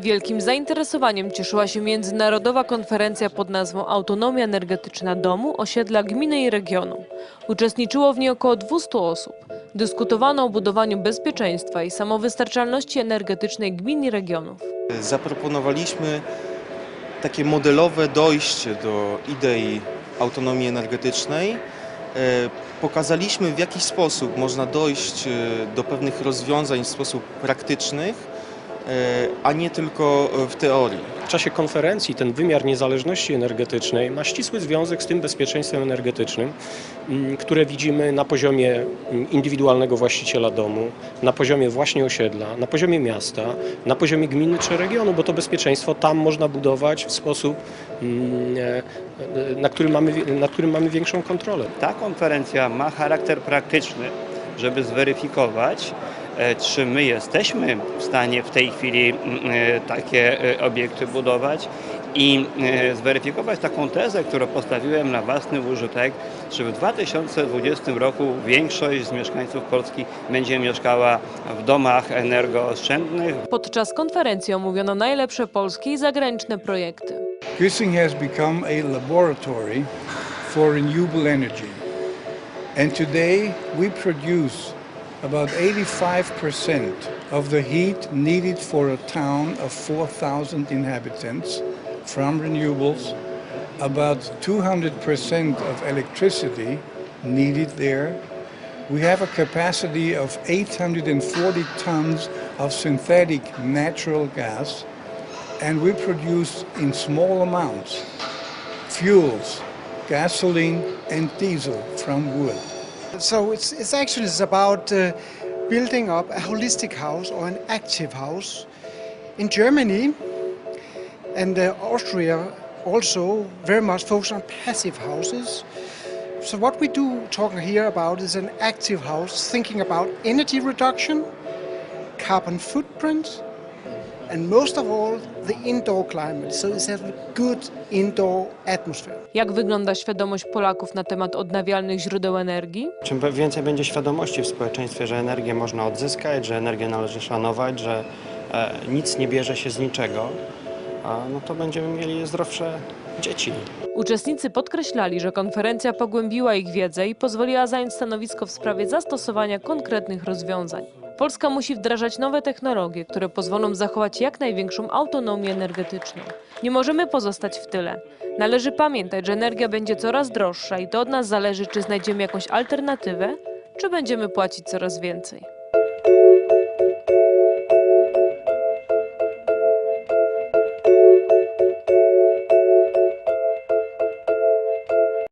Wielkim zainteresowaniem cieszyła się międzynarodowa konferencja pod nazwą Autonomia energetyczna domu, osiedla, gminy i regionu. Uczestniczyło w niej około 200 osób. Dyskutowano o budowaniu bezpieczeństwa i samowystarczalności energetycznej gmin i regionów. Zaproponowaliśmy takie modelowe dojście do idei autonomii energetycznej. E, Pokazaliśmy w jaki sposób można dojść e, do pewnych rozwiązań w sposób praktycznych, a nie tylko w teorii. W czasie konferencji ten wymiar niezależności energetycznej ma ścisły związek z tym bezpieczeństwem energetycznym, mm, które widzimy na poziomie mm, indywidualnego właściciela domu, na poziomie właśnie osiedla, na poziomie miasta, na poziomie gminy czy regionu, bo to bezpieczeństwo tam można budować w sposób, mm, e, e, na którym mamy, nad którym mamy większą kontrolę. Ta konferencja ma charakter praktyczny, żeby zweryfikować, e, czy my jesteśmy w stanie w tej chwili mm, e, takie e, obiekty budować i e, zweryfikować taką tezę, którą postawiłem na własny użytek, że w 2020 roku większość z mieszkańców Polski będzie mieszkała w domach energooszczędnych, Podczas konferencji omówiono najlepsze polskie i zagraniczne projekty. Güssing has become a laboratory for renewable energy. And today we produce about 85% of the heat needed for a town of 4,000 inhabitants from renewables, about 200% of electricity needed there. We have a capacity of 840 tons of synthetic natural gas and we produce in small amounts fuels, gasoline, and diesel from wood. So it's, it's about uh, building up a holistic house or an active house. In Germany and uh, Austria also very much focus on passive houses. So what we do talking here about is an active house, thinking about energy reduction, carbon footprint, Jak wygląda świadomość Polaków na temat odnawialnych źródeł energii? Czym więcej będzie świadomości w społeczeństwie, że energię można odzyskać, że energię należy szanować, że e, nic nie bierze się z niczego, a, no to będziemy mieli zdrowsze dzieci. Uczestnicy podkreślali, że konferencja pogłębiła ich wiedzę i pozwoliła zająć stanowisko w sprawie zastosowania konkretnych rozwiązań. Polska musi wdrażać nowe technologie, które pozwolą zachować jak największą autonomię energetyczną. Nie możemy pozostać w tyle. Należy pamiętać, że energia będzie coraz droższa i to od nas zależy, czy znajdziemy jakąś alternatywę, czy będziemy płacić coraz więcej.